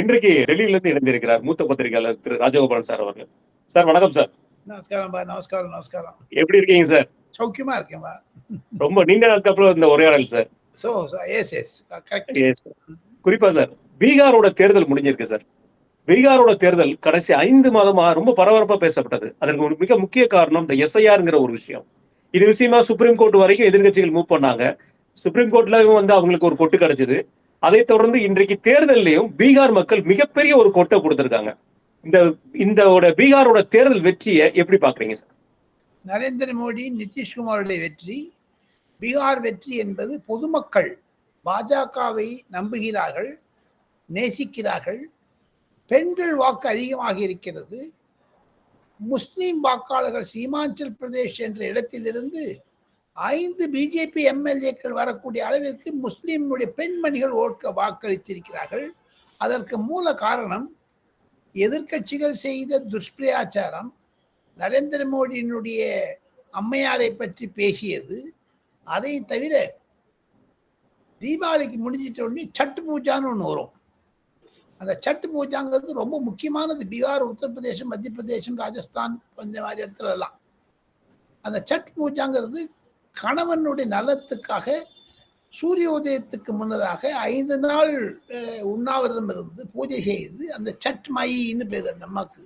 இன்றைக்கு டெல்லியில இருந்து இணைந்திருக்கிறார் மூத்த பத்திரிகையாளர் திரு ராஜகோபாலன் சார் அவர்கள். சார் வணக்கம் சார். நமஸ்காரம் நமஸ்காரம் நமஸ்காரம். எப்படி இருக்கீங்க சார்? சௌக்கியமா இருக்கேன்பா ரொம்ப நீண்ட நாளுக்கு அப்புறம் இந்த உரையாடல் sir. So yes yes correct sir. குறிப்பா சார் பீகாரோட தேர்தல் முடிஞ்சிருக்கு சார். பீகாரோட தேர்தல் கடைசி ஐந்து மாதமா ரொம்ப பரபரப்பா பேசப்பட்டது. அதற்கு ஒரு மிக முக்கிய காரணம் இந்த எஸ்ஐஆர்ங்கிற ஒரு விஷயம். இது விஷயமா சுப்ரீம் கோர்ட் வரைக்கும் எதிர்க்கட்சிகள் மூவ் பண்ணாங்க. சுப்ரீம் கோர்ட்லயும் வந்து அவங்களுக்கு ஒரு கொட்டு கிடைச்சது. அதைத் தொடர்ந்து இன்றைக்கு தேர்தலையும் பீகார் மக்கள் மிகப்பெரிய ஒரு கொட்டை கொடுத்திருக்காங்க. இந்த இந்த பீகாரோட தேர்தல் வெற்றியை எப்படி பாக்குறீங்க சார்? நரேந்திர மோடி நிதிஷ்குமாருடைய வெற்றி பீகார் வெற்றி என்பது பொதுமக்கள் பாஜகவை நம்புகிறார்கள் நேசிக்கிறார்கள் பெண்கள் வாக்கு அதிகமாக இருக்கிறது முஸ்லீம் வாக்காளர்கள் சீமாச்சல் பிரதேஷ் என்ற இடத்திலிருந்து ஐந்து பிஜேபி எம்எல்ஏக்கள் வரக்கூடிய அளவிற்கு முஸ்லிம்களுடைய பெண்மணிகள் ஓட்க வாக்களித்திருக்கிறார்கள். அதற்கு மூல காரணம் எதிர்க்கட்சிகள் செய்த துஷ்பிரயாச்சாரம். நரேந்திர மோடியினுடைய அம்மையாரை பற்றி பேசியது. அதை தவிர தீபாவளிக்கு முடிஞ்சிட்ட உடனே சட்டு பூஜான்னு ஒன்று வரும். அந்த சட்டு பூஜாங்கிறது ரொம்ப முக்கியமானது. பீகார் உத்தரப்பிரதேசம் மத்திய பிரதேசம் ராஜஸ்தான் கொஞ்ச மாதிரி இடத்துலலாம். அந்த சட் பூஜாங்கிறது கணவனுடைய நலத்துக்காக சூரிய உதயத்துக்கு முன்னதாக ஐந்து நாள் உண்ணாவிரதம் இருந்து பூஜை செய்து அந்த சட் மையின்னு பேர் அந்த அம்மாக்கு.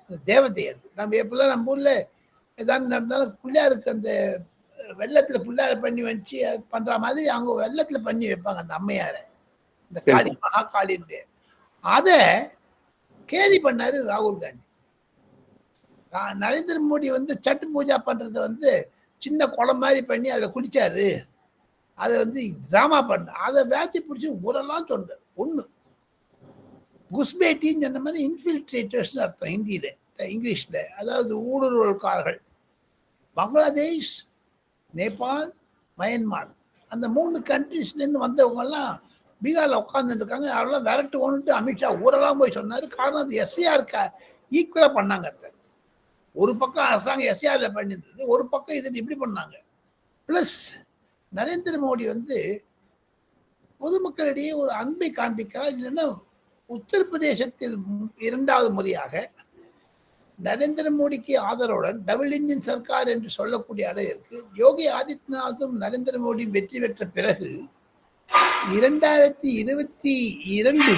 அந்த தேவதை அது. நம்ம எப்பெல்லாம் நம்ம ஊர்ல ஏதாவது நடந்தாலும் பிள்ளையாருக்கு அந்த வெள்ளத்துல பிள்ளையார் பண்ணி வச்சு பண்ற மாதிரி அவங்க வெள்ளத்துல பண்ணி வைப்பாங்க அந்த அம்மையாரை. இந்த. காளி மகா காளின்ட்டு அதை கேலி பண்ணாரு ராகுல் காந்தி. நரேந்திர மோடி வந்து சட்டு பூஜா பண்றத வந்து சின்ன குளம் மாதிரி பண்ணி அதில் குடிச்சாரு அதை வந்து ட்ராமா பண்ண. அதை வேத்தி பிடிச்சி ஊரெல்லாம் சொன்னேன். ஒன்று குஸ்பேட்டின்னு சொன்ன மாதிரி இன்ஃபில்ட்ரேட்டர்ஸ்னு அர்த்தம் ஹிந்தியில் இங்கிலீஷில். அதாவது ஊடுருவல்காரர்கள். பங்களாதேஷ் நேபாள் மயன்மார். அந்த மூணு கண்ட்ரிஸ்லேருந்து வந்தவங்கெல்லாம் பீகாரில் உட்காந்துட்டு இருக்காங்க. விரட்டு ஒன்றுட்டு அமித்ஷா ஊரெல்லாம் போய் சொன்னார். காரணம் அது எஸ்ஏஆருக்கு ஈக்குவலாக பண்ணாங்க அதை ஒரு பக்கம் அரசாங்கம் எஸ்ஆரில் பண்ணியிருந்தது ஒரு பக்கம் இது இப்படி பண்ணாங்க. ப்ளஸ் நரேந்திர மோடி வந்து பொதுமக்களிடையே ஒரு அன்பை காண்பிக்கிறார். இல்லைன்னா உத்தரப்பிரதேசத்தில் இரண்டாவது முறையாக நரேந்திர மோடிக்கு ஆதரவுடன் டபுள் இன்ஜின் சர்க்கார் என்று சொல்லக்கூடிய அளவிற்கு யோகி ஆதித்யநாத்தும் நரேந்திர மோடியும் வெற்றி பெற்ற பிறகு இரண்டாயிரத்தி இருபத்தி இரண்டு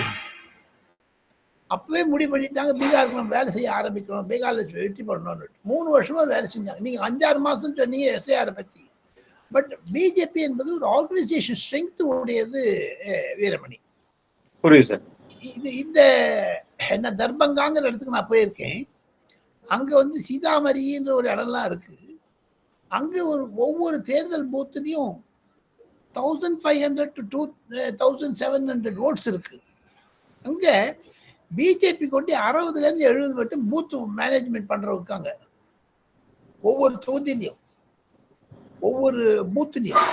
அப்பவே முடிவு பண்ணிட்டாங்க பீகாருக்கு நம்ம வேலை செய்ய ஆரம்பிக்கணும் பீகார்ல வெற்றி பண்ணணும்னு மூணு வருஷமா வேலை செஞ்சாங்க. நீங்க அஞ்சாறு மாசம் சொன்னீங்க எஸ்ஐஆர் பத்தி. பட் பிஜேபி என்பது ஒரு ஆர்கனைசேஷன் ஸ்ட்ரென்த் உடையது வீரமணி. புரியுது சார். இது இந்த என்ன தர்பங்காங்கிற இடத்துக்கு நான் போயிருக்கேன். அங்க வந்து சீதாமரின்ற ஒரு இடம்லாம் இருக்கு. அங்க ஒரு ஒவ்வொரு தேர்தல் பூத்துலையும் thousand five hundred to two thousand seven hundred votes இருக்கு. அங்க பிஜேபி கொண்டு அறுபதுல இருந்து எழுபது மட்டும் பூத் மேனேஜ்மெண்ட் பண்றவங்க இருக்காங்க. ஒவ்வொரு தொகுதியிலையும் ஒவ்வொரு பூத்துலையும்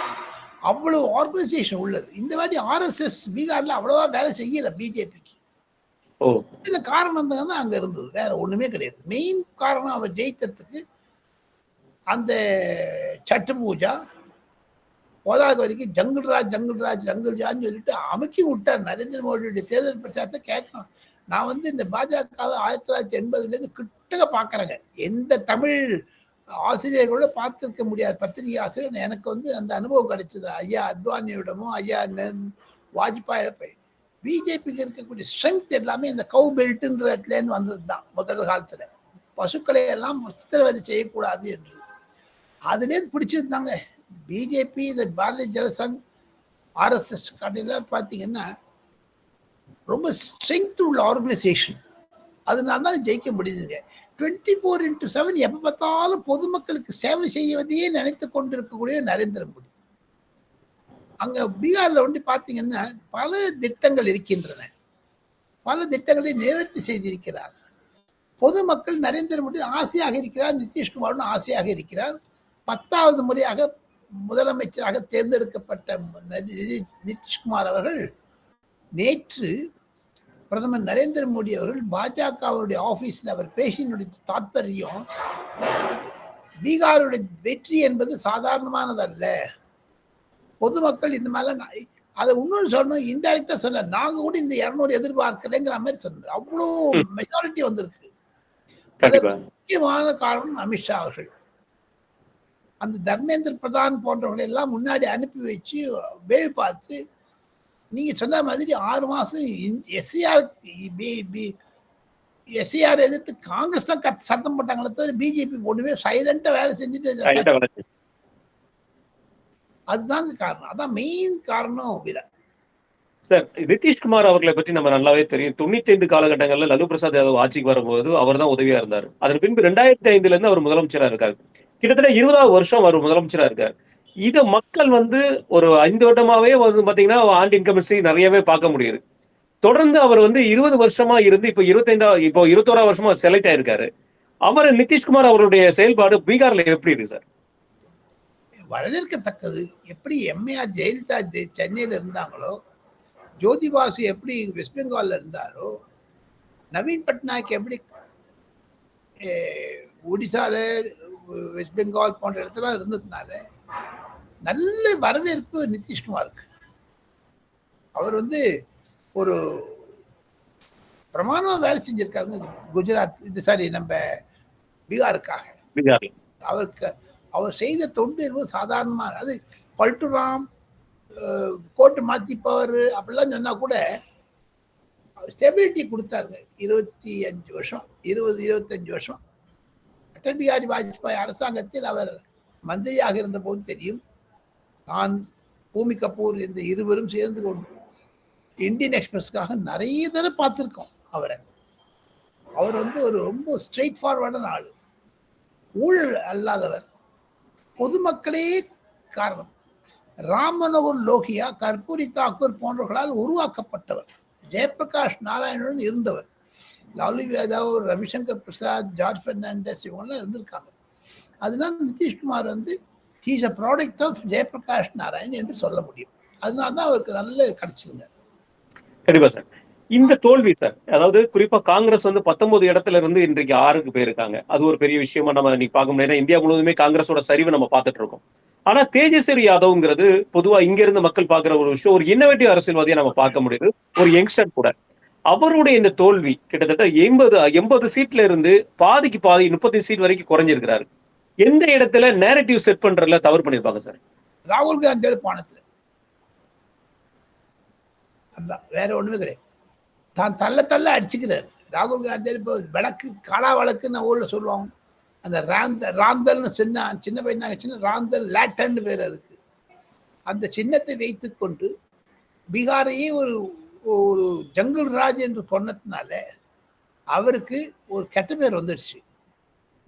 அவ்வளவு ஆர்கனைசேஷன் உள்ளது. இந்த மாதிரி ஆர்எஸ்எஸ் பீகார்ல அவ்வளவா வேலை செய்யல பிஜேபிக்கு இதுல காரணம் தான் அங்க இருந்தது. வேற ஒண்ணுமே கிடையாது. மெயின் காரணம் அவர் ஜெயித்ததுக்கு அந்த சட்டு பூஜா போதாக வரைக்கும் ஜங்குல் ராஜ் ஜங்குல் ராஜ் ஜங்குல் ஜான்னு சொல்லிட்டு அமுக்கி விட்டார். நரேந்திர மோடியுடைய தேர்தல் பிரச்சாரத்தை கேட்கணும். நான் வந்து இந்த பாஜக ஆயிரத்தி தொள்ளாயிரத்தி எண்பதுலேருந்து கிட்டக பார்க்குறேங்க எந்த தமிழ் ஆசிரியர்களோட பார்த்துருக்க முடியாது. பத்திரிகை ஆசிரியர் எனக்கு வந்து அந்த அனுபவம் கிடைச்சது. ஐயா அத்வானியிடமும் ஐயா வாஜ்பாய் பிஜேபிக்கு இருக்கக்கூடிய ஸ்ட்ரென்த் எல்லாமே இந்த கவு பெல்ட்டுன்றதுலேருந்து இடத்துலேருந்து வந்தது தான் முதல் காலத்தில். பசுக்களை எல்லாம் சித்திரவதை செய்யக்கூடாது என்று. அதுலேருந்து பிடிச்சிருந்தாங்க. பிஜேபி இந்த பாரதிய ஜனசங் ஆர்எஸ்எஸ் கடையில் பார்த்தீங்கன்னா ரொம்ப ஸ்ட்ரென்த் உள்ள ஆர்கனைசேஷன் அதனால தான் ஜெயிக்க முடியுதுங்க டுவெண்ட்டி ஃபோர் இன்ட்டு செவன் எப்போ பார்த்தாலும் பொதுமக்களுக்கு சேவை செய்வதையே நினைத்து கொண்டிருக்கக்கூடிய நரேந்திர மோடி. அங்கே பீகாரில் வந்து பார்த்தீங்கன்னா பல திட்டங்கள் இருக்கின்றன. பல திட்டங்களை நிறைவேற்றி செய்திருக்கிறார். பொதுமக்கள் நரேந்திர மோடி ஆசையாக இருக்கிறார் நிதிஷ்குமாரும் ஆசையாக இருக்கிறார். பத்தாவது முறையாக முதலமைச்சராக தேர்ந்தெடுக்கப்பட்ட நிதி- நிதிஷ்குமார் அவர்கள் நேற்று பிரதமர் நரேந்திர மோடி அவர்கள் பாஜகவுடைய ஆபீஸ்ல அவர் பேசினுடைய தாத்பரியம் பீகாருடைய வெற்றி என்பது சாதாரணமானதல்ல. பொதுமக்கள் இந்த மாதிரிலாம் நான் அதை இன்னொன்று சொல்லணும் இன்டைரக்டா சொன்னார் நாங்க கூட இந்த இரநூறு எதிர்பார்க்கலைங்கிற மாதிரி சொன்னார் அவ்வளோ மெஜாரிட்டி வந்திருக்கு. முக்கியமான காரணம் அமித்ஷா அவர்கள். அந்த தர்மேந்திர பிரதான் போன்றவர்களை எல்லாம் முன்னாடி அனுப்பி வச்சு வேவு பார்த்து நீங்க சொன்ன மாதிரி ஆறு மாசம் எஸ்சிஆர் எஸ்சிஆர் எதிர்த்து காங்கிரஸ் தான் கத் சத்தம் போட்டாங்களே தவிர பிஜேபி ஒண்ணுமே சைலண்டா வேலை செஞ்சுட்டு அதுதாங்க காரணம். அதான் மெயின் காரணம் விலை. சார் நிதிஷ்குமார் அவர்களை பற்றி நம்ம நல்லாவே தெரியும். தொண்ணூத்தி ஐந்து காலகட்டங்கள்ல லலு பிரசாத் யாதவ் ஆட்சிக்கு வரும்போது அவர் தான் உதவியா இருந்தார். அதன் பின்பு ரெண்டாயிரத்தி ஐந்துல இருந்து அவர் முதலமைச்சரா இருக்காரு. கிட்டத்தட்ட இருபதாவது வருஷம் அவர் முதலமைச்சரா இருக்காரு. இத மக்கள் வந்து ஒரு ஐந்து வருடமாவே வந்து பாத்தீங்கன்னா ஆண்டு இன்கமன்சி நிறையவே பார்க்க முடியுது. தொடர்ந்து அவர் வந்து இருபது வருஷமா இருந்து இப்போ இருபத்தைந்தா இப்போ இருபத்தோரா வருஷமா செலக்ட் ஆயிருக்காரு. அவர் நிதிஷ்குமார் அவருடைய செயல்பாடு பீகார்ல எப்படி இருக்கு சார்? வரவேற்கத்தக்கது. எப்படி எம்ஏஆர் ஜெயலலிதா ஜெ- சென்னையில இருந்தாங்களோ ஜோதிபாசு எப்படி வெஸ்ட் பெங்கால்ல இருந்தாரோ நவீன் பட்நாயக் எப்படி ஒடிசால வெஸ்ட் பெங்கால் போன்ற இடத்துல இருந்ததுனால நல்ல வரவேற்பு நிதிஷ்குமாருக்கு. அவர் வந்து ஒரு பிரமாணமா வேலை செஞ்சிருக்காருங்க குஜராத் இது சாரி நம்ம பீகாருக்காக. அவருக்கு அவர் செய்த தொண்டு என்பது சாதாரணமாக அது பல்ட்டுராம் அஹ், கோட்டு மாத்திப்பவர் அப்படிலாம் சொன்னா கூட ஸ்டெபிலிட்டி கொடுத்தாருங்க. இருபத்தி அஞ்சு வருஷம் இருபது இருபத்தஞ்சு வருஷம். அடல் பிஹாரி வாஜ்பாய் அரசாங்கத்தில் அவர் மந்திரியாக இருந்தபோது தெரியும். நான் பூமி கபூர் இந்த இருவரும் சேர்ந்து கொண்டு இந்தியன் எக்ஸ்பிரஸ்க்காக நிறைய தடவை பார்த்துருக்கோம் அவரை. அவர் வந்து ஒரு ரொம்ப ஸ்ட்ரெயிட் ஃபார்வர்டான ஆள். ஊழல் அல்லாதவர். பொதுமக்களே காரணம். ராமநகர் லோகியா கற்பூரி தாக்கூர் போன்றவர்களால் உருவாக்கப்பட்டவர். ஜெயபிரகாஷ் நாராயணனுடன் இருந்தவர். லாலு யாதவ் ரவிசங்கர் பிரசாத் ஜார்ஜ் பெர்னாண்டஸ் இவங்கெல்லாம் இருந்திருக்காங்க. அதனால நிதிஷ்குமார் வந்து he's a product of Jayaprakash Narayan என்று சொல்ல முடியும். அதனால தான் அவருக்கு நல்ல கிடைச்சதுங்க. கண்டிப்பா சார் இந்த தோல்வி சார் அதாவது குறிப்பா காங்கிரஸ் வந்து பத்தொன்பது இடத்துல இருந்து இன்றைக்கு ஆறுக்கு போயிருக்காங்க. அது ஒரு பெரிய விஷயமா நம்ம இன்னைக்கு பார்க்க முடியாது இந்தியா முழுவதுமே காங்கிரஸோட சரிவை நம்ம பார்த்துட்டு இருக்கோம். ஆனா தேஜஸ்வரி யாதவ்ங்கிறது பொதுவா இங்க இருந்து மக்கள் பாக்குற ஒரு விஷயம் ஒரு இன்னோவேட்டிவ் அரசியல்வாதியை நம்ம பார்க்க முடியுது. ஒரு யங்ஸ்டர் கூட. அவருடைய இந்த தோல்வி கிட்டத்தட்ட எண்பது எண்பது சீட்ல இருந்து பாதிக்கு பாதி முப்பத்தி சீட் வரைக்கும் குறைஞ்சிருக்கிறாரு. எந்த இடத்துல நேரட்டிவ் செட் பண்றதுல தவறு பண்ணிருப்பாங்க சார் ராகுல் காந்தி பானத்துல. அதான் வேற ஒண்ணுமே கிடையாது. தான் தள்ள தள்ள அடிச்சுக்கிறார். ராகுல் காந்தி இப்போ விளக்கு காலா வழக்குன்னு ஊர்ல சொல்லுவாங்க. அந்த ராந்த ராந்தல்னு சின்ன சின்ன பையனாக சின்ன ராந்தல் லேட்டன்னு பேர் அதுக்கு. அந்த சின்னத்தை வைத்துக்கொண்டு பீகாரையே ஒரு ஒரு ஜங்குல் ராஜ் என்று சொன்னதுனால அவருக்கு ஒரு கெட்ட பேர் வந்துடுச்சு.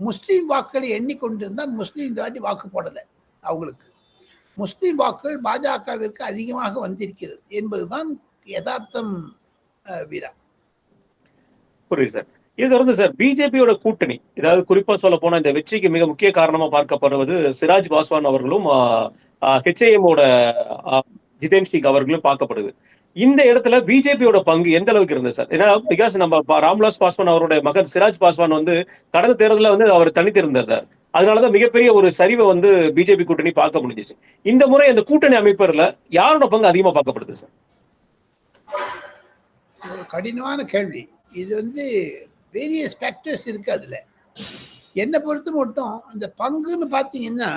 முஸ்லீம் வாக்குகளை எண்ணிக்கொண்டிருந்தால் முஸ்லீம் இந்த வாட்டி வாக்கு போடலை அவங்களுக்கு. முஸ்லீம் வாக்குகள் பாஜகவிற்கு அதிகமாக வந்திருக்கிறது என்பதுதான் யதார்த்தம் அஹ், வீரா. புரியுது சார். இது தொடர்ந்து சார் பிஜேபியோட கூட்டணி ஏதாவது குறிப்பா சொல்ல போனா இந்த வெற்றிக்கு மிக முக்கிய காரணமா பார்க்கப்படுவது சிராஜ் பாஸ்வான் அவர்களும் ஹெச்ஏஎம் ஓட ஜிதேன் சிங் அவர்களும் பார்க்கப்படுது. இந்த இடத்துல பிஜேபியோட பங்கு எந்த அளவுக்கு இருந்தது சார் ஏன்னா பிகாஸ் நம்ம ராம்விலாஸ் பாஸ்வான் அவருடைய மகன் சிராஜ் பாஸ்வான் வந்து கடந்த தேர்தலில் வந்து அவர் தனித்திருந்தார் அதனாலதான் மிகப்பெரிய ஒரு சரிவை வந்து பிஜேபி கூட்டணி பார்க்க முடிஞ்சிச்சு. இந்த முறை அந்த கூட்டணி அமைப்பர்ல யாரோட பங்கு அதிகமா பார்க்கப்படுது சார் ஒரு கடினமான கேள்வி. இது வந்து வேரியஸ் ஃபேக்டர்ஸ் இருக்கு அதுல. என்னை பொறுத்த மட்டும் அந்த பங்குன்னு பார்த்தீங்கன்னா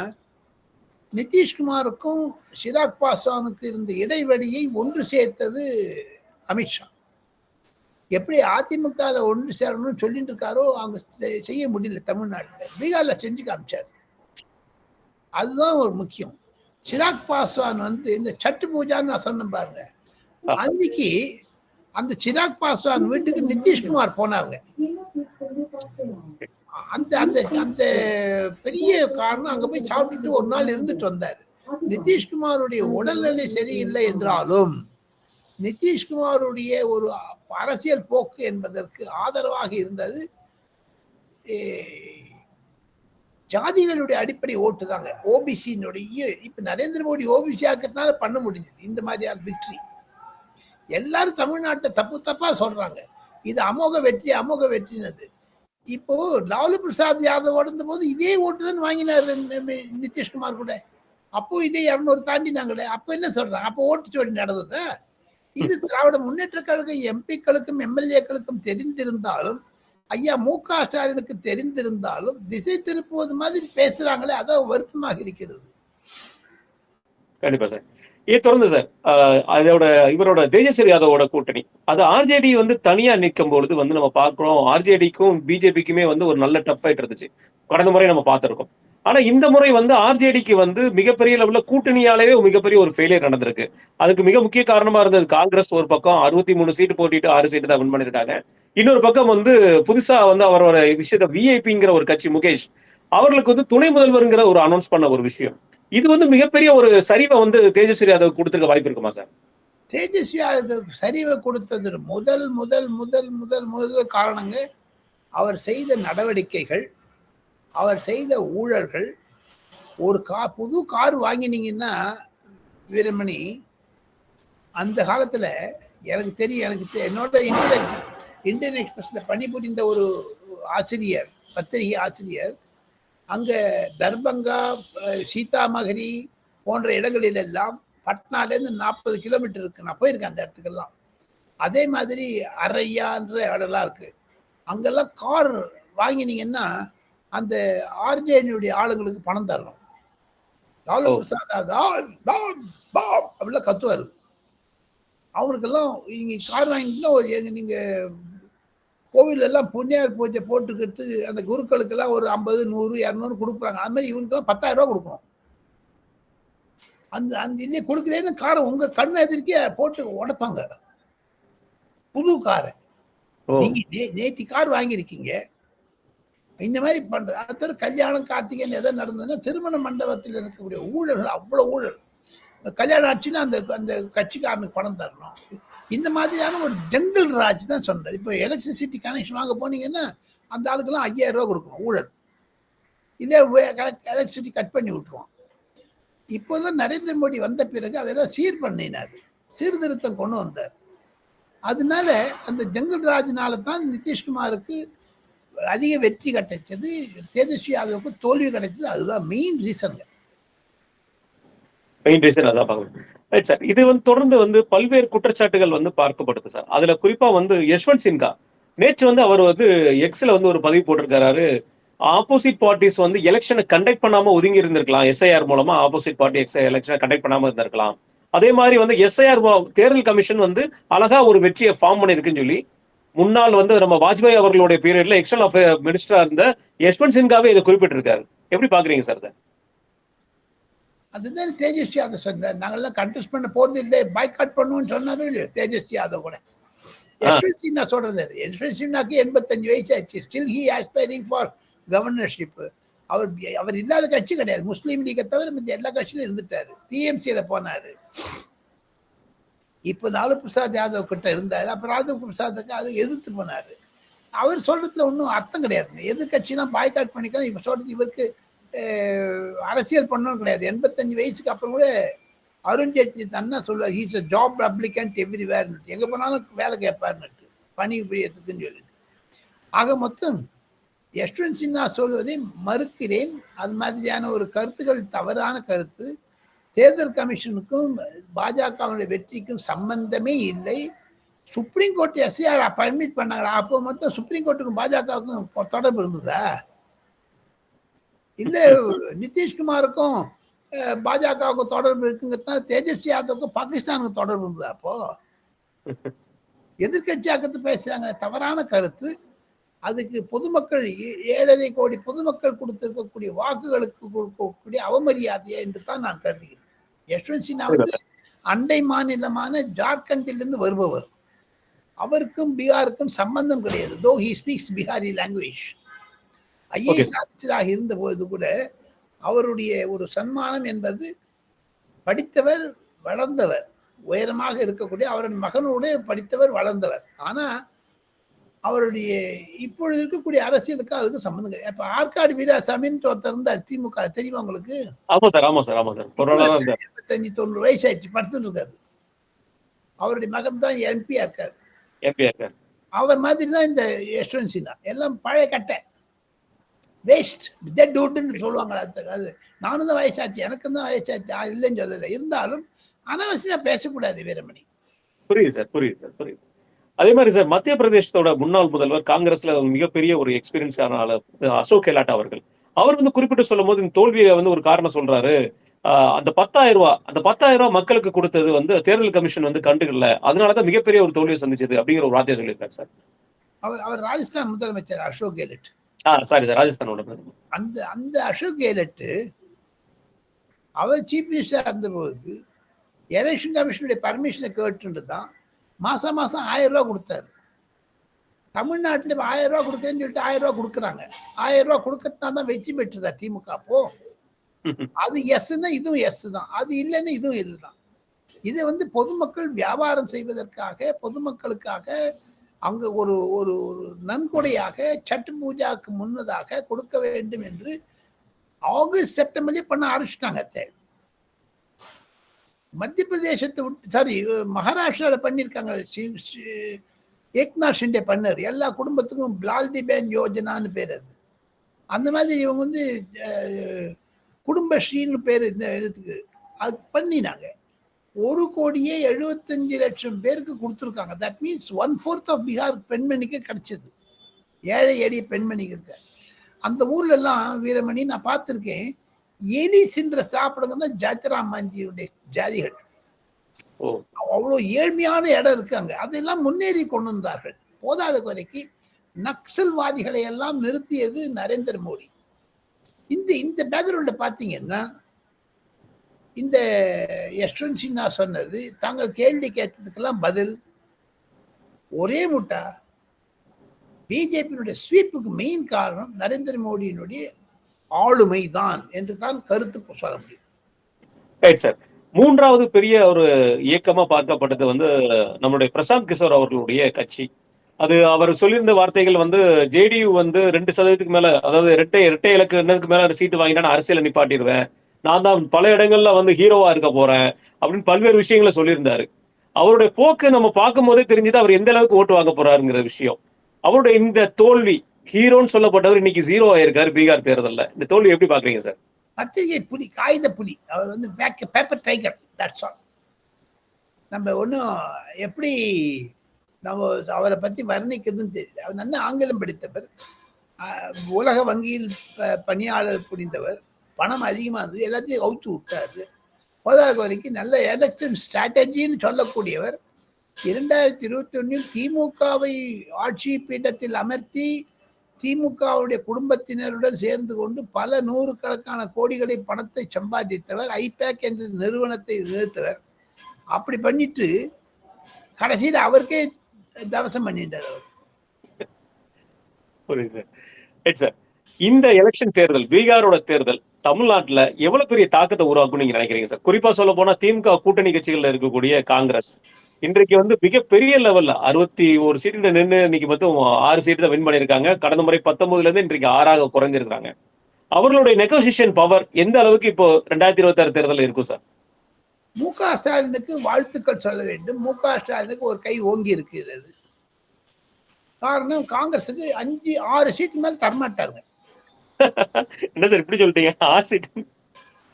நிதிஷ்குமாருக்கும் சிராக் பாஸ்வானுக்கு இருந்த இடைவெளியை ஒன்று சேர்த்தது அமித்ஷா எப்படி அதிமுகவில் ஒன்று சேரணும்னு சொல்லிட்டு இருக்காரோ அவங்க செய்ய முடியல தமிழ்நாட்டில். பீகாரில் செஞ்சு காமிச்சார். அதுதான் ஒரு முக்கியம். சிராக் பாஸ்வான் வந்து இந்த சட்டு பூஜான்னு நான் சொன்னேன் பாருங்க. அன்னைக்கு அந்த சிராக் பாஸ்வான் வீட்டுக்கு நிதிஷ்குமார் போனாங்க அந்த அந்த அந்த பெரிய காரணம் அங்க போய் சாப்பிட்டுட்டு ஒரு நாள் இருந்துட்டு வந்தாரு. நிதிஷ்குமாருடைய உடல்நிலை சரியில்லை என்றாலும் நிதிஷ்குமாருடைய ஒரு அரசியல் போக்கு என்பதற்கு ஆதரவாக இருந்தது. ஜாதிகளுடைய அடிப்படை ஓட்டு தாங்க. ஓபிசியினுடைய இப்ப நரேந்திர மோடி ஓபிசி ஆக்கத்தினால பண்ண முடிஞ்சது. இந்த மாதிரியான வெற்றி. எல்லாரும் தமிழ்நாட்டை தப்பு தப்பா சொல்றாங்க. இது அமோக வெற்றி அமோக வெற்றினது. இப்போ லாலு பிரசாத் யாதவ் உடந்த போது இதே ஓட்டு தான் வாங்கினார் நிதிஷ்குமார் கூட. அப்போ இதே இரநூறு தாண்டினாங்களே அப்ப என்ன சொல்றாங்க? அப்போ ஓட்டுச்சோடி நடந்தது? இது திராவிட முன்னேற்ற கழக எம்பிக்களுக்கும் எம்எல்ஏக்களுக்கும் தெரிந்திருந்தாலும் ஐயா மு க ஸ்டாலினுக்கு தெரிந்திருந்தாலும் திசை திருப்புவது மாதிரி பேசுறாங்களே அதான் வருத்தமாக இருக்கிறது. கண்டிப்பா சார். இது தொடர்ந்து சார் அதோட இவரோட தேஜஸ்வரி யாதவோட கூட்டணி. அது ஆர்ஜேடி வந்து தனியா நிற்கும் பொழுது வந்து நம்ம பார்க்குறோம். ஆர்ஜேடிக்கும் பிஜேபிக்குமே வந்து ஒரு நல்ல டஃப் ஃபைட் இருந்துச்சு. கடந்த முறை நம்ம பார்த்துருக்கோம். ஆனா இந்த முறை வந்து ஆர்ஜேடிக்கு வந்து மிகப்பெரிய லெவல்ல கூட்டணியாலேயே மிகப்பெரிய ஒரு ஃபெயிலியர் நடந்திருக்கு. அதுக்கு மிக முக்கிய காரணமா இருந்தது காங்கிரஸ் ஒரு பக்கம் அறுபத்தி மூணு சீட்டு போட்டிட்டு ஆறு சீட்டு தான் வின் பண்ணிருக்காங்க. இன்னொரு பக்கம் வந்து புதுசா வந்து அவரோட விஷயத்த விஐபிங்கிற ஒரு கட்சி முகேஷ் அவர்களுக்கு வந்து துணை முதல்வருங்கிற ஒரு அனௌன்ஸ் பண்ண ஒரு விஷயம். இது வந்து மிகப்பெரிய ஒரு சரிவை வந்து தேஜஸ்வி யாதவ் கொடுத்துருக்க வாய்ப்பு இருக்குமா சார்? தேஜஸ்வி யாதவ் சரிவை கொடுத்தது முதல் முதல் முதல் முதல் முதல் காரணங்க அவர் செய்த நடவடிக்கைகள் அவர் செய்த ஊழல்கள் ஒரு கா புது கார் வாங்கினீங்கன்னா வீரமணி அந்த காலத்தில் எனக்கு தெரியும் எனக்கு என்னோட இந்தியன் இந்தியன் எக்ஸ்பிரஸில் பணிபுரிந்த ஒரு ஆசிரியர் பத்திரிகை ஆசிரியர் அங்கே தர்பங்கா சீதாமகரி போன்ற இடங்களில் எல்லாம் பட்னாலேருந்து நாற்பது கிலோமீட்டர் இருக்கு. நான் போயிருக்கேன் அந்த இடத்துக்கெல்லாம். அதே மாதிரி அரையான்ற இடம்லாம் இருக்கு. அங்கெல்லாம் கார் வாங்கினீங்கன்னா அந்த ஆர்ஜேனுடைய ஆளுங்களுக்கு பணம் தரணும். லாலு. பிரசாத் அப்படிலாம் கத்துவாரு. அவங்களுக்கெல்லாம் இங்கே கார் வாங்கிட்டீங்கன்னா ஒரு எங்க நீங்க கோவில் எல்லாம் புண்ணியார் பூஜை போட்டுக்கிறது அந்த குருக்களுக்கெல்லாம் ஒரு ஐம்பது நூறு இரநூறு கொடுக்குறாங்க. அது மாதிரி இவனுக்கெல்லாம் பத்தாயிரம் ரூபா கொடுக்கணும். அந்த அந்த இல்லையே கொடுக்கலன்னு காரை உங்க கண்ணு எதிர்க்கே போட்டு உடைப்பாங்க. புது காரை. நீங்க நே- நேத்தி கார் வாங்கியிருக்கீங்க. இந்த மாதிரி பண்ற அடுத்த கல்யாணம் கார்த்திகை எதை நடந்ததுன்னா திருமண மண்டபத்தில் இருக்கக்கூடிய ஊழல்கள் அவ்வளவு ஊழல். கல்யாணம் ஆச்சுன்னா அந்த அந்த கட்சிக்காரனுக்கு பணம் தரணும். இந்த மாதிரியான ஒரு ஜங்கிள் ராஜ் தான் சொன்னது இப்போ எலக்ட்ரிசிட்டி கனெக்ஷன் வாங்க போனீங்கன்னா அந்த ஆளுக்கெல்லாம் ஐயாயிரம் ரூபா கொடுக்கணும் ஊழல். இல்லை எலக்ட்ரிசிட்டி கட் பண்ணி விட்டுருவோம் இப்போதெல்லாம் நரேந்திர மோடி வந்த பிறகு அதெல்லாம் சீர் பண்ணினார். சீர்திருத்தம் கொண்டு வந்தார். அதனால அந்த ஜங்கல் ராஜினால தான் நிதிஷ்குமாருக்கு அதிக வெற்றி கிடைச்சது தேஜஸ்வி யாதவுக்கு தோல்வி கிடைச்சது. அதுதான் மெயின் ரீசனுங்க மெயின் ரீசன் அதான் பார்க்கணும். ரைட் சார் இது வந்து தொடர்ந்து வந்து பல்வேறு குற்றச்சாட்டுகள் வந்து பார்க்கப்படுது சார் அதுல குறிப்பா வந்து யஷ்வந்த் சின்ஹா. நேற்று வந்து அவர் வந்து எக்ஸ்ல வந்து ஒரு பதிவு போட்டிருக்காரு. ஆப்போசிட் பார்ட்டிஸ் வந்து எலெக்ஷனை கண்டக்ட் பண்ணாம ஒதுங்கி இருந்திருக்கலாம். எஸ்ஐஆர் மூலமா ஆப்போசிட் பார்ட்டி எக்ஸ் எலெக்ஷனை கண்டக்ட் பண்ணாம இருந்திருக்கலாம். அதே மாதிரி வந்து எஸ்ஐஆர் தேர்தல் கமிஷன் வந்து அழகா ஒரு வெற்றியை ஃபார்ம் பண்ணிருக்குன்னு சொல்லி முன்னாள் வந்து நம்ம வாஜ்பாய் அவர்களுடைய பீரியட்ல எக்ஸ்டர்னல் அஃபேர் மினிஸ்டரா இருந்த யஷ்வந்த் சின்ஹாவே இதை குறிப்பிட்டிருக்காரு. எப்படி பாக்குறீங்க சார் இதை? அதுதான் தேஜஸ்வி யாதவ் சொன்னார். நாங்கெல்லாம் கண்டெஸ்ட் பண்ண போறது இல்லை பாய்காட் பண்ணுவோம்னு சொன்னாரும் இல்லையோ தேஜஸ்வி யாதவ் கூட. யஷ்வந்த் சின்ஹா சொல்றது யஷ்வந்த் சின்ஹாக்கு எண்பத்தஞ்சு வயசு ஆச்சு. Still he aspiring for governorship அவர் அவர் இல்லாத கட்சி கிடையாது. முஸ்லீம் லீக்கை தவிர மத்த எல்லா கட்சியிலும் இருந்துட்டாரு. டிஎம்சியில போனாரு. இப்போ லாலு பிரசாத் யாதவ் கிட்ட இருந்தாரு. அப்புறம் ராஜீவ் பிரசாத்துக்கு அதை எதிர்த்து போனாரு. அவர் சொல்றதுல ஒன்றும் அர்த்தம் கிடையாதுங்க எதிர்கட்சினா பாய்காட் பண்ணிக்கலாம். இப்போ சொல்றது இவருக்கு அரசியல் பண்ணணும் கிடையாது. எண்பத்தஞ்சு வயசுக்கு அப்புறம் கூட அருண்ஜேட்லி தன்னா சொல்லுவார் he's a job applicant everywhere எங்கே போனாலும் வேலை கேட்பார்னுட்டு பணி புரியத்துக்குன்னு சொல்லிட்டு. ஆக மொத்தம் யஷ்வந்த் சின்ஹா சொல்வதை மறுக்கிறேன். அது மாதிரியான ஒரு கருத்துக்கள் தவறான கருத்து. தேர்தல் கமிஷனுக்கும் பாஜகவுடைய வெற்றிக்கும் சம்பந்தமே இல்லை. சுப்ரீம் கோர்ட் எஸ்ஐஆர் பர்மிட் பண்ணாங்களா? அப்போ மட்டும் சுப்ரீம் கோர்ட்டுக்கும் பாஜகவுக்கும் தொடர்பு இருந்ததா? இல்ல நிதிஷ்குமாருக்கும் பாஜகவுக்கும் தொடர்பு இருக்குங்கிறதுனால தேஜஸ்வி யாதவுக்கும் பாகிஸ்தானுக்கு தொடர்பு இருந்தது அப்போ. எதிர்கட்சியாக்கத்து பேசுறாங்க தவறான கருத்து. அதுக்கு பொதுமக்கள் ஏ- ஏழரை கோடி பொதுமக்கள் கொடுத்திருக்கக்கூடிய வாக்குகளுக்கு கொடுக்கக்கூடிய அவமரியாதையே என்று தான் நான் கருதுகிறேன். யஷ்வந்த் சின்ஹா வந்து அண்டை மாநிலமான ஜார்க்கண்டிலிருந்து வருபவர். அவருக்கும் பீகாருக்கும் சம்பந்தம் கிடையாது though he speaks Bihari language IAS ஆஃபீஸராக இருந்த பொழுது கூட அவருடைய ஒரு சன்மானம் என்பது படித்தவர் வளர்ந்தவர் உயரமாக இருக்கக்கூடிய அவரின் மகனோடு படித்தவர் வளர்ந்தவர். ஆனா அவருடைய இப்பொழுது இருக்கக்கூடிய அரசியலுக்கு அதுக்கு சம்பந்தம் கிடையாது. இப்ப ஆற்காடு வீராசாமின்னு ஒருத்தர் இருந்தார் திமுக. தெரியுமா உங்களுக்கு? ஆமா சார் ஆமா ஆமா தொண்ணூறு வயசு ஆயிடுச்சு படுத்துட்டு இருக்காரு. அவருடைய மகன் தான் எம்பியா இருக்காரு. எம்பியா இருக்கார். அவர் மாதிரி தான் இந்த யஷ்வந்த் சின்ஹா எல்லாம் பழைய கட்டை. வேஸ்ட். டெட் டூட்னு சொல்லுவாங்களா அது. நானும் தான் வயசாச்சு எனக்கும் தான் வயசாச்சு. இல்லைன்னு சொல்லலை. இருந்தாலும் அனாவசியமா பேசக்கூடாது வீரமணி. புரியுது சார் புரியுது சார் புரியுது. அதே மாதிரி சார் மத்திய பிரதேசத்தோட முன்னாள் முதல்வர் காங்கிரஸ்ல மிகப்பெரிய ஒரு எக்ஸ்பீரியன்ஸான ஆளு அசோக் கெலாட் அவர்கள். அவர் வந்து குறிப்பிட்டு சொல்லும் போது இந்த தோல்வியை வந்து ஒரு காரணம் சொல்றாரு. அந்த பத்தாயிரம் ரூபாய் அந்த பத்தாயிரம் ரூபாய் மக்களுக்கு கொடுத்தது வந்து தேர்தல் கமிஷன் வந்து கண்டுக்கல. அதனாலதான் மிகப்பெரிய ஒரு தோல்வியை சந்திச்சது அப்படிங்கிற ஒரு வார்த்தையை சொல்லியிருக்காரு சார். அவர் அவர் ராஜஸ்தான் முதலமைச்சர் அசோக் கெலட். சாரி சார் ராஜஸ்தானோட அந்த அந்த அசோக் கெலட்டு அவர் சீஃப் மினிஸ்டராக இருந்தபோது எலெக்ஷன் கமிஷனுடைய பர்மிஷனை கேட்டுட்டு தான் மாசம் மாசம் ஆயிரம் ரூபா கொடுத்தாரு. தமிழ்நாட்டில் ஆயிரம் ரூபா கொடுக்குறேன்னு சொல்லிட்டு ஆயிரம் ரூபா கொடுக்குறாங்க. ஆயிரம் ரூபா கொடுக்கறதுனால தான் வெற்றி பெற்றுதா திமுக அப்போ? அது எஸ்ன்னா இதுவும் எஸ் தான். அது இல்லைன்னு இதுவும் இல்லை தான் இதை வந்து பொதுமக்கள் வியாபாரம் செய்வதற்காக பொதுமக்களுக்காக அங்கு ஒரு ஒரு ஒரு நன்கொடையாக சட்டு பூஜாவுக்கு முன்னதாக கொடுக்க வேண்டும் என்று ஆகஸ்ட் செப்டம்பர்லயே பண்ண ஆரம்பிச்சிட்டாங்க மத்திய பிரதேசத்தை விட்டு சாரி மகாராஷ்டிராவில் பண்ணியிருக்காங்க. ஏக்நாத் ஷிண்டே பண்ணார். எல்லா குடும்பத்துக்கும் பிளால்டி பேன் யோஜனான்னு பேர் அது. அந்த மாதிரி இவங்க வந்து குடும்ப குடும்பஸ்ரீன்னு பேர் இந்த இதுக்கு அது பண்ணினாங்க. ஒரு கோடியே எழுபத்தஞ்சு லட்சம் பேருக்கு கொடுத்துருக்காங்க. That means one fourth of Bihar பெண்மணிக்கு கிடைச்சது. ஏழை எளிய பெண்மணிகளுக்கு. அந்த ஊர்ல எல்லாம் வீரமணி நான் பார்த்துருக்கேன். எலி சின்ற சாப்பிடுங்க தான் ஜாத்திராம் மாஞ்சியுடைய ஜாதிகள். ஓ. அவ்வளோ ஏழ்மையான இடம் இருக்காங்க. அதெல்லாம் முன்னேறி கொண்டு வந்தார்கள். போதாத குறைக்கு நக்சல்வாதிகளை எல்லாம் நிறுத்தியது நரேந்திர மோடி. இந்த இந்த பேக்ரவுண்ட பார்த்தீங்கன்னா இந்த யஷ்வந்த் சின்ஹா சொன்னது தாங்கள் கேள்வி கேட்டதுக்கெல்லாம் பதில் ஒரே முட்டா பிஜேபியினுடைய ஸ்வீப்புக்கு மெயின் காரணம் நரேந்திர மோடியினுடைய ஆளுமை தான் என்று தான் கருத்து சொல்ல முடியும். ரைட் சார் மூன்றாவது பெரிய ஒரு இயக்கமா பார்க்கப்பட்டது வந்து நம்மளுடைய பிரசாந்த் கிஷோர் அவர்களுடைய கட்சி. அது அவர் சொல்லியிருந்த வார்த்தைகள் வந்து ஜேடியு வந்து ரெண்டு சதவீதத்துக்கு மேல அதாவது இரட்டை இரட்டை இலக்கு என்னதுக்கு மேல சீட்டு வாங்கினா நான் நிப்பாட்டிடுவேன். நான் தான் பல இடங்கள்ல வந்து ஹீரோவா இருக்க போறேன் அப்படின்னு பல்வேறு விஷயங்களை சொல்லியிருந்தாரு. அவருடைய போக்கு நம்ம பார்க்கும் போதே தெரிஞ்சது அவர் எந்த அளவுக்கு ஓட்டு வாங்க போறாருங்கிற விஷயம். அவருடைய இந்த தோல்வி ஹீரோன்னு சொல்லப்பட்டவர் இன்னைக்கு ஜீரோ ஆயிருக்காரு பீகார் தேர்தல்ல. இந்த தோல்வி எப்படி பாக்குறீங்க சார்? பத்திரிகை புலி காகித புலி. அவர் வந்து back paper tiger that's all நம்ம ஒன்றும் எப்படி நம்ம அவரை பற்றி வர்ணிக்கிறதுன்னு தெரியல அவர் நல்ல ஆங்கிலம் படித்தவர். உலக வங்கியில் ப- பணியாளர் புரிந்தவர். பணம் அதிகமாக இருந்தது எல்லாத்தையும் கவுத்து விட்டாரு. போதாக வரைக்கும் நல்ல எலெக்ஷன் ஸ்ட்ராட்டஜின்னு சொல்லக்கூடியவர். இரண்டாயிரத்தி இருபத்தி ஒன்றில் திமுகவை ஆட்சி பீடத்தில் அமர்த்தி திமுகவுடைய குடும்பத்தினருடன் சேர்ந்து கொண்டு பல நூறுக்கணக்கான கோடிகளை பணத்தை சம்பாதித்தவர் ஐபேக் என்ற நிறுவனத்தை நிறுத்தவர். அப்படி பண்ணிட்டு கடைசியில் அவருக்கே தவசம் பண்ணிட்டார் அவர். புரியுது. சார் இந்த எலெக்ஷன் தேர்தல் பீகாரோட தேர்தல் தமிழ்நாட்டில் எவ்வளவு பெரிய தாக்கத்தை உருவாக்கும் நீங்க நினைக்கிறீங்க சார்? குறிப்பா சொல்ல போனா திமுக கூட்டணி கட்சிகள்ல இருக்கக்கூடிய காங்கிரஸ். இன்றைக்கு வந்து மிகப்பெரிய லெவல்ல அறுபத்தி ஒரு சீட்டு நின்று இன்னைக்கு மட்டும் ஆறு சீட்டு தான் வின் பண்ணியிருக்காங்க. கடந்த முறை பத்தொன்பதுல இருந்து இன்றைக்கு ஆறாக குறைஞ்சிருக்காங்க அவர்களுடைய நெகோசியேஷன் பவர் எந்த அளவுக்கு இப்போ ரெண்டாயிரத்தி இருபத்தி ஆறு தேர்தல் இருக்கும் சார்? மு க ஸ்டாலினுக்கு வாழ்த்துக்கள் சொல்ல வேண்டும். மு க ஸ்டாலினுக்கு ஒரு கை ஓங்கி இருக்கிறது. காரணம் காங்கிரஸுக்கு அஞ்சு ஆறு சீட்டு மேல தரமாட்டாருங்க. என்ன சார் இப்படி சொல்லிட்டீங்க? ஆறு சீட்டு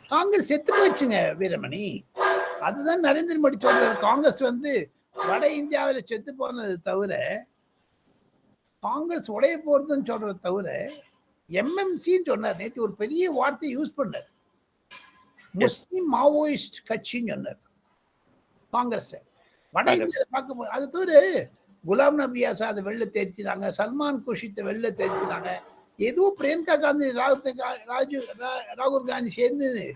காங்கிரஸ் செத்து போச்சுங்க வீரமணி. அதுதான் நரேந்திர மோடி சொல்றாரு. காங்கிரஸ் வந்து வட இந்தியாவில் செத்து போனது தவிர காங்கிரஸ் உடைய போறதுன்னு சொல்றது தவிர எம்எம்சின்னு சொன்னார். நேற்று ஒரு பெரிய வார்த்தை யூஸ் பண்ணார். முஸ்லிம் மாவோயிஸ்ட் கட்சின்னு சொன்னார். காங்கிரஸ். வட. இந்தியாவில் பார்க்க போ- அது தவிர குலாம் நபி ஆசாத் வெளில தெரிச்சினாங்க சல்மான் குஷித்தை வெளில தெரிச்சினாங்க எதுவும் பிரியங்கா காந்தி கா- ராஜு ரா- ராகுல் காந்தி சேர்ந்து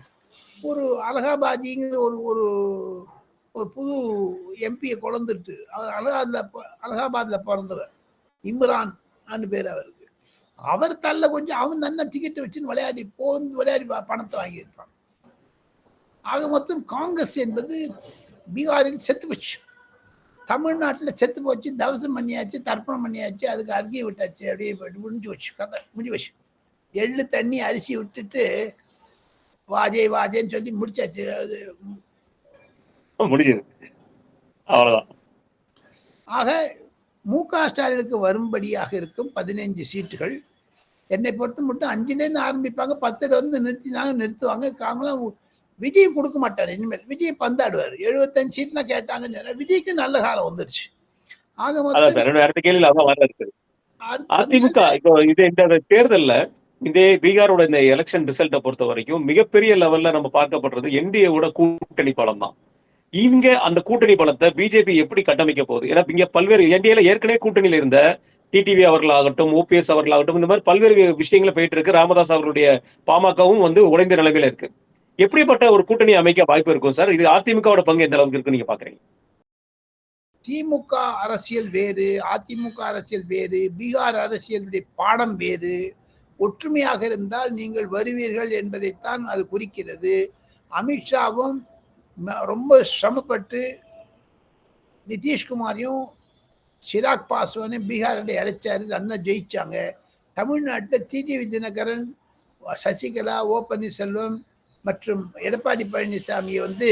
ஒரு அலகாபாதிங்கிற ஒரு ஒரு ஒரு புது எம்பியை குழந்துட்டு அவர் அலகாபாத்ல அலகாபாத்ல பிறந்தவர். இம்ரான் பேர் அவருக்கு. அவர் தள்ள கொஞ்சம் அவன் நல்ல டிக்கெட் வச்சுன்னு விளையாடி போந்து விளையாடி பணத்தை வாங்கியிருப்பான். ஆக மொத்தம் காங்கிரஸ் என்பது பீகாரில் செத்து வச்சு தமிழ்நாட்டில் செத்து போச்சு தவசம் பண்ணியாச்சு தர்ப்பணம் பண்ணியாச்சு அதுக்கு அருகே விட்டாச்சு அப்படியே போயிட்டு முடிஞ்சு வச்சு கதை முடிஞ்சு வச்சு எள்ளு தண்ணி அரிசி விட்டுட்டு வாஜே வாஜேன்னு சொல்லி முடிச்சாச்சு அது முடிஞ்சது. அவ்வளவுதான். ஆக மு க ஸ்டாலினுக்கு வரும்படியாக இருக்கும் பதினைஞ்சு சீட்டுகள். என்னை பொறுத்த மட்டும் அஞ்சுலேருந்து ஆரம்பிப்பாங்க பத்துல வந்து நிறுத்தினாங்க நிறுத்துவாங்க. காங்களாம் விஜய் கொடுக்க மாட்டார் இனிமேல். விஜய் பந்தாடுவார். எழுபத்தஞ்சு சீட்லாம் கேட்டாங்கன்னு சொன்னா விஜய்க்கு நல்ல காலம் வந்துருச்சு. ஆக மொத்தம் அடுத்த அதான் வர இருக்குது. அதிமுக இப்போ இது இந்த தேர்தல்ல இந்த பீகாரோட இந்த எலெக்ஷன் ரிசல்ட்டை பொறுத்த வரைக்கும் மிகப்பெரிய லெவல்ல நம்ம பார்க்கப்படுறது என்டிஏவோட கூட்டணி பலம் தான். இங்க அந்த கூட்டணி பலத்தை பிஜேபி எப்படி கட்டமைக்க போகுது? ஏன்னா இங்க பல்வேறு என்டிஏல ஏற்கனவே கூட்டணியில இருந்த டிடிவி அவர்களாகட்டும் ஓபிஎஸ் அவர்களாகட்டும் இந்த மாதிரி பல்வேறு விஷயங்களை போயிட்டு இருக்கு. ராமதாஸ் அவர்களுடைய பாமகவும் வந்து உடைந்த நிலைமையில இருக்கு. எப்படிப்பட்ட ஒரு கூட்டணி அமைக்க வாய்ப்பு இருக்கும் சார்? இது அதிமுகவோட பங்கு எந்த அளவுக்கு இருக்கு நீங்க பாக்குறீங்க? திமுக அரசியல் வேறு அதிமுக அரசியல் வேறு பீகார் அரசியலுடைய பாடம் வேறு. ஒற்றுமையாக இருந்தால் நீங்கள் வருவீர்கள் என்பதைத்தான் அது குறிக்கிறது. அமித்ஷாவும் ரொம்ப சிரமப்பட்டு நிதிஷ்குமாரையும் சிராக் பாஸ்வானையும் பீகாரில் அழைச்சாரு அண்ணன் ஜெயிச்சாங்க. தமிழ்நாட்டில் டிடிவி தினகரன் சசிகலா ஓ. பன்னீர்செல்வம் மற்றும் எடப்பாடி பழனிசாமியை வந்து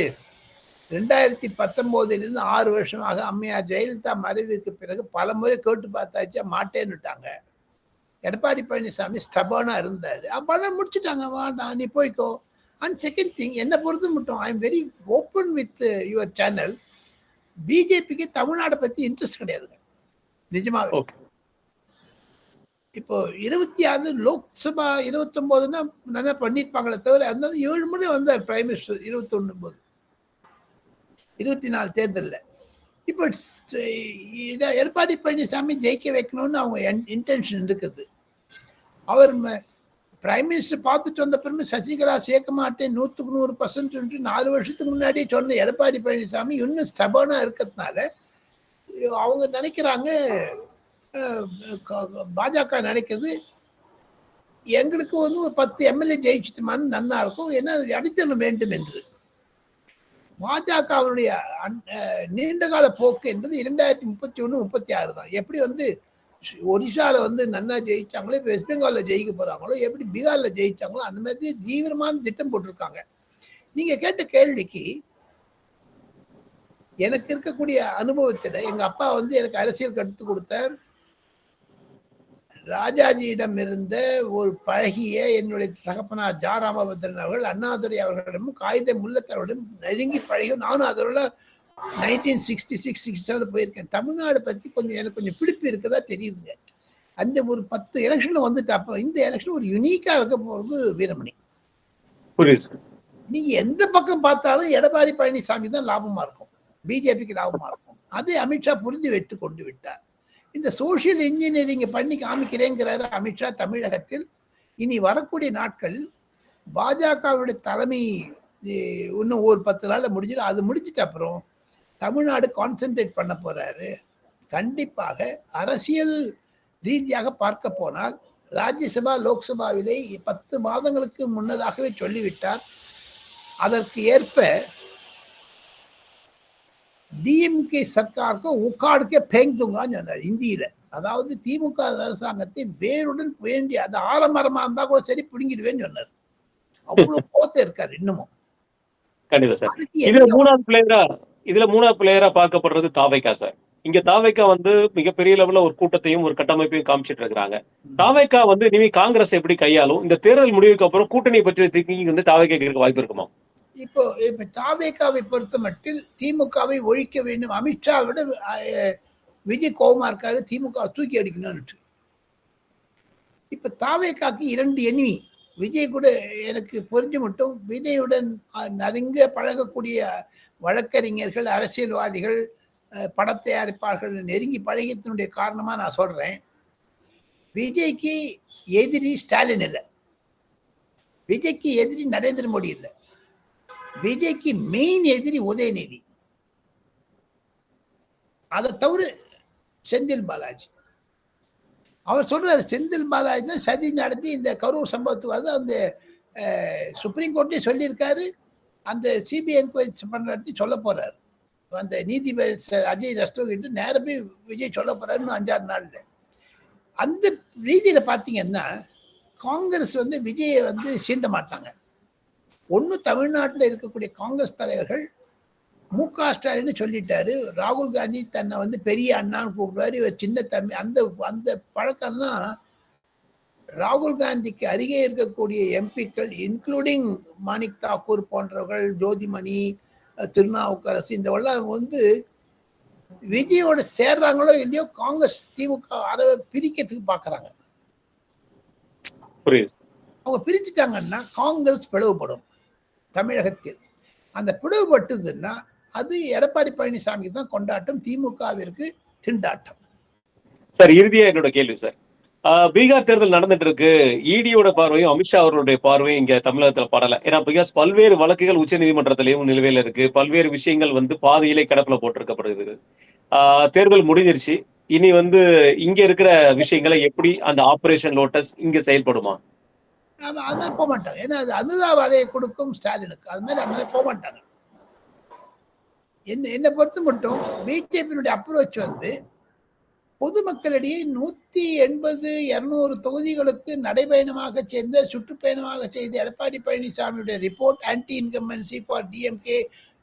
ரெண்டாயிரத்தி பத்தொம்போதுலேருந்து ஆறு வருஷமாக அம்மையார் ஜெயலலிதா மறைவுக்கு பிறகு பல முறை கேட்டு பார்த்தாச்சா மாட்டேன்னுட்டாங்க. எடப்பாடி பழனிசாமி ஸ்டபானாக இருந்தார். அப்போல்லாம் முடிச்சுட்டாங்க. வேண்டாம் நீ போய்க்கோ. அண்ட் செகண்ட் திங் என்னை பொறுத்து மட்டும் I am very open with your channel பிஜேபிக்கு தமிழ்நாடை பற்றி இன்ட்ரெஸ்ட் கிடையாதுங்க. நிஜமாக ஓகே இப்போ இருபத்தி ஆறு லோக்சபா இருபத்தொம்போதுன்னா நல்லா பண்ணியிருப்பாங்களே தவிர அந்த ஏழு முறை வந்தார் பிரைம் மினிஸ்டர் இருபத்தொன்னு போது இருபத்தி நாலு தேர்தலில். இப்போ எடப்பாடி பழனிசாமி ஜெயிக்க வைக்கணும்னு அவங்க இன்டென்ஷன் இருக்குது. அவர் பிரைம் மினிஸ்டர் பார்த்துட்டு வந்த பிறகு சசிகலா சேர்க்க மாட்டேன் நூற்றுக்கு நூறு பர்சன்ட் நாலு வருஷத்துக்கு முன்னாடியே சொன்ன எடப்பாடி பழனிசாமி இன்னும் ஸ்டபனாக இருக்கிறதுனால அவங்க நினைக்கிறாங்க பாஜக நினைக்கிறது எங்களுக்கு வந்து ஒரு பத்து எம்எல்ஏ ஜெயிச்சுட்டுமான்னு நன்னா இருக்கும். ஏன்னா அடித்தளம் வேண்டும் என்று. பாஜகவுடைய நீண்ட கால போக்கு என்பது இரண்டாயிரத்தி முப்பத்தி ஒன்று முப்பத்தி ஆறு தான். எப்படி வந்து ஒரிசால வந்து நன்னா ஜெயிச்சாங்களோ இப்போ வெஸ்ட் பெங்காலில் ஜெயிக்க போகிறாங்களோ எப்படி பீகாரில் ஜெயிச்சாங்களோ அந்த மாதிரி தீவிரமான திட்டம் போட்டிருக்காங்க. நீங்கள் கேட்ட கேள்விக்கு எனக்கு இருக்கக்கூடிய அனுபவத்தில் எங்கள் அப்பா வந்து எனக்கு அரசியல் கற்றுக் கொடுத்தார். ராஜாஜியிடம் இருந்த ஒரு பழகிய என்னுடைய தகப்பனார் ஜா ராமபத்ரன் அவர்கள் அண்ணாதுரை அவர்களிடமும் காகித முல்லத்தவரிடம் நெருங்கி பழகி நானும் அதோட nineteen sixty six sixty seven போயிருக்கேன். தமிழ்நாடு பற்றி கொஞ்சம் எனக்கு கொஞ்சம் பிடிப்பு இருக்கதா தெரியுதுங்க. அந்த ஒரு பத்து எலெக்ஷனில் வந்துட்டு அப்புறம் இந்த எலெக்ஷன் ஒரு யுனிக்காக இருக்க போகிறது வீரமணி. புரியுது நீங்க எந்த பக்கம் பார்த்தாலும் எடப்பாடி பழனிசாமி தான் லாபமா இருக்கும். பிஜேபிக்கு லாபமா இருக்கும். அதை அமித்ஷா புரிந்து வைத்து கொண்டு விட்டார். இந்த சோஷியல் இன்ஜினியரிங் பண்ணி காமிக்கிறேங்கிறாரு அமித்ஷா தமிழகத்தில். இனி வரக்கூடிய நாட்கள் பாஜகவுடைய தலைமை இன்னும் ஒரு பத்து நாளில் முடிஞ்சிடும். அது முடிஞ்சிட்ட அப்புறம் தமிழ்நாடு கான்சென்ட்ரேட் பண்ண போறாரு. கண்டிப்பாக அரசியல் ரீதியாக பார்க்க போனால் ராஜ்யசபா லோக்சபாவிலே பத்து மாதங்களுக்கு முன்னதாகவே சொல்லிவிட்டார். அதற்கு ஏற்ப டிஎம்கே சர்க்காருக்கு உக்காடுக்கே பேங்குங்கன்னு சொன்னார் இந்தியில அதாவது திமுக அரசாங்கத்தை வேருடன் வேண்டிய அது ஆலமரமா இருந்தா கூட சரி பிடுங்கிடுவேன்னு சொன்னார். அவ்வளவு கோத்த இருக்காரு இன்னமும். கண்டிப்பா சார். இதுல மூணாவது பிளேயரா இதுல மூணாவது பிளேயரா பார்க்கப்படுறது தாவைக்கா சார். இங்க தாவைக்கா வந்து மிகப்பெரிய லெவல்ல ஒரு கூட்டத்தையும் ஒரு கட்டமைப்பையும் காமிச்சிட்டு இருக்காங்க தாவைக்கா வந்து இனிமே காங்கிரஸ் எப்படி கையாளும்? இந்த தேர்தல் முடிவுக்கு அப்புறம் கூட்டணி பற்றிய திங்கிங் வந்து தாவைக்கா இருக்க வாய்ப்பு இருக்குமா? இப்போ இப்ப தாவேகாவை பொறுத்த மட்டில் திமுகவை ஒழிக்க வேண்டும். அமித்ஷா விட விஜய் கோபமா திமுக தூக்கி அடிக்கணும்னு இப்ப தாவேகாக்கு இரண்டு எனிமி விஜய் கூட எனக்கு புரிஞ்சு மட்டும் விஜயுடன் நெருங்க பழகக்கூடிய வழக்கறிஞர்கள் அரசியல்வாதிகள் அஹ், படத் தயாரிப்பாளர்கள் நெருங்கி பழகியத்தினுடைய காரணமா நான் சொல்றேன். விஜய்க்கு எதிரி ஸ்டாலின் இல்லை. விஜய்க்கு எதிரி நரேந்திர மோடி இல்லை. விஜய்க்கு மெயின் எதிரி உதயநிதி. அதை தவிர செந்தில் பாலாஜி. அவர் சொல்றாரு செந்தில் பாலாஜி தான் சதி நடத்தி இந்த கரூர் சம்பவத்துக்கு வந்து அந்த சுப்ரீம் கோர்ட்டே சொல்லியிருக்காரு. அந்த சிபிஐ என்கொயரி பண்ணுறாட்டி சொல்ல போறாரு. அந்த நீதிபதி அஜய் ரஸ்தோகிட்ட நேரம் போய் விஜய் சொல்ல போறாருன்னு அஞ்சாறு நாள்ல. அந்த ரீதியில பார்த்தீங்கன்னா காங்கிரஸ் வந்து விஜயை வந்து சீண்ட மாட்டாங்க. ஒன்று தமிழ்நாட்டில் இருக்கக்கூடிய காங்கிரஸ் தலைவர்கள் மு க ஸ்டாலின் சொல்லிட்டாரு ராகுல் காந்தி தன்னை வந்து பெரிய அண்ணான்னு கூப்பிடுவாரு இவர் சின்ன தம்பி அந்த அந்த பழக்கம்லாம் ராகுல் காந்திக்கு அருகே இருக்கக்கூடிய எம்பிக்கள் இன்க்ளூடிங் மாணிக் தாக்கூர் போன்றவர்கள் ஜோதிமணி திருநாவுக்கரசு இந்த வந்து விஜயோட சேர்றாங்களோ இல்லையோ காங்கிரஸ் திமுக அறவை பிரிக்கிறதுக்கு பார்க்கறாங்க அவங்க பிரிச்சுட்டாங்கன்னா காங்கிரஸ் பிளவுபடும். தமிழகத்தில். அந்த பிளவுபட்டதுன்னா அது எடப்பாடி பழனிசாமிக்கு தான் கொண்டாட்டம் திமுகவிற்கு திண்டாட்டம். சார் இறுதியா என்னோட கேள்வி சார். ஆஹ் பீகார் தேர்தல் நடந்துட்டு இருக்கு இடியோட பார்வையும் அமித்ஷா அவர்களுடைய பார்வையும் இங்க தமிழகத்துல படல. ஏன்னா பிகாஸ் பல்வேறு வழக்குகள் உச்ச நீதிமன்றத்திலையும் நிலுவையில இருக்கு. பல்வேறு விஷயங்கள் வந்து பாதையிலே கிடப்புல போட்டிருக்கப்படுகிறது. ஆஹ் தேர்தல் முடிஞ்சிருச்சு. இனி வந்து இங்க இருக்கிற விஷயங்களை எப்படி அந்த ஆபரேஷன் லோட்டஸ் இங்க செயல்படுமா? அது அது மாதிரி போக மாட்டாங்க. ஏன்னா அது அனுதாபாதையை கொடுக்கும் ஸ்டாலினுக்கு. அது மாதிரி அந்த மாதிரி போக மாட்டாங்க. என்ன என்னை பொறுத்து மட்டும் பிஜேபியினுடைய அப்ரோச் வந்து பொதுமக்களிடையே நூற்றி எண்பது இரநூறு தொகுதிகளுக்கு நடைபயணமாக சேர்ந்த சுற்றுப்பயணமாக செய்த Edappadi பழனிசாமியுடைய report anti incumbency for DMK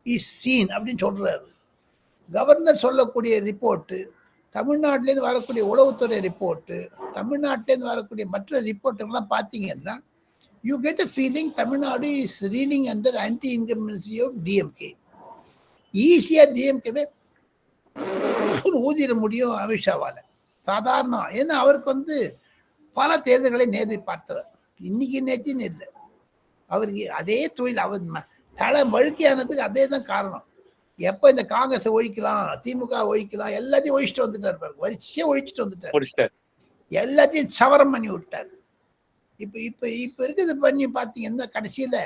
is seen அப்படின்னு சொல்கிறாரு கவர்னர் சொல்லக்கூடிய ரிப்போர்ட்டு தமிழ்நாட்டிலேருந்து வரக்கூடிய உளவுத்துறை ரிப்போர்ட்டு தமிழ்நாட்டிலேருந்து வரக்கூடிய மற்ற ரிப்போர்ட்டுகள்லாம் பார்த்தீங்கன்னா you get feeling Tamil Nadu is reading under anti incumbency of DMK ஈஸியாக டிஎம்கேவே ஊதிட முடியும் அமித்ஷாவால். சாதாரணம் ஏன்னா அவருக்கு வந்து பல தேர்தல்களை நேரில் பார்த்தவர். இன்னைக்கு நேற்றுன்னு இல்லை அவருக்கு அதே தொழில் அவர் தலை வழுக்கையானதுக்கு அதே தான் காரணம். எப்போ இந்த காங்கிரஸை ஒழிக்கலாம் திமுக ஒழிக்கலாம் எல்லாத்தையும் ஒழிச்சிட்டு வந்துட்டார் பாருங்க. வரிசையாக ஒழிச்சிட்டு வந்துட்டார். எல்லாத்தையும் சவரம் பண்ணி விட்டார். இப்போ இப்போ இப்போ இருக்கிறத பண்ணி பார்த்தீங்கன்னா கடைசியில்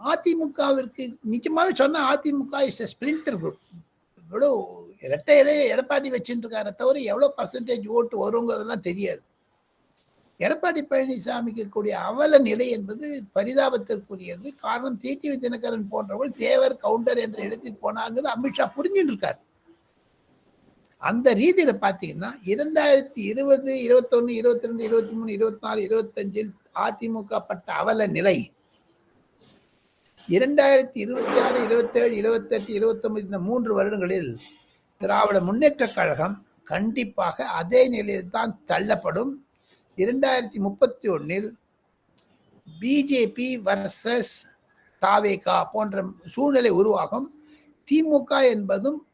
அதிமுகவிற்கு நிச்சயமாகவே சொன்னால் AIADMK is a sprinter group இவ்வளோ இரட்டையிலே எடப்பாடி வச்சுட்டு இருக்காரு தவிர எவ்வளோ பர்சன்டேஜ் ஓட்டு வருங்கிறதெல்லாம் தெரியாது. எடப்பாடி பழனிசாமிக்கு கூடிய அவல நிலை என்பது பரிதாபத்திற்குரியது. காரணம் டிடிவி தினகரன் போன்றவர்கள் தேவர் கவுண்டர் என்ற இடத்தில் போனாங்கிறது அமித்ஷா புரிஞ்சுட்டு இருக்காரு. அந்த ரீதியில பாத்தீங்கன்னா இரண்டாயிரத்தி இருபது இருபத்தொன்னு இருபத்தி ரெண்டு இருபத்தி மூணு இருபத்தி நாலு இருபத்தஞ்சில் அதிமுக பட்ட அவல நிலை. இரண்டாயிரத்தி இருபத்தி ஆறு இருபத்தேழு இருபத்தெட்டு இருபத்தொன்பது இந்த மூன்று வருடங்களில் திராவிட முன்னேற்றக் கழகம் கண்டிப்பாக அதே நிலையில் தான் தள்ளப்படும். இரண்டாயிரத்தி முப்பத்தி ஒன்னில் பிஜேபி வர்சஸ் தாவேகா போன்ற சூழ்நிலை உருவாகும். திமுக என்பதும்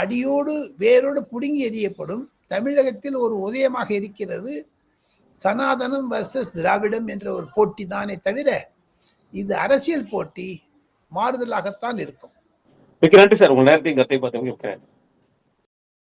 அடியோடு வேரோடு புடுங்கி எறியப்படும். தமிழகத்தில் ஒரு உதயமாக இருக்கிறது சனாதனம் வர்சஸ் திராவிடம் என்ற ஒரு போட்டி தானே தவிர இது அரசியல் போட்டி மாறுதலாகத்தான் இருக்கும். நன்றி சார். உங்க நேரத்தையும் கத்தை பார்த்து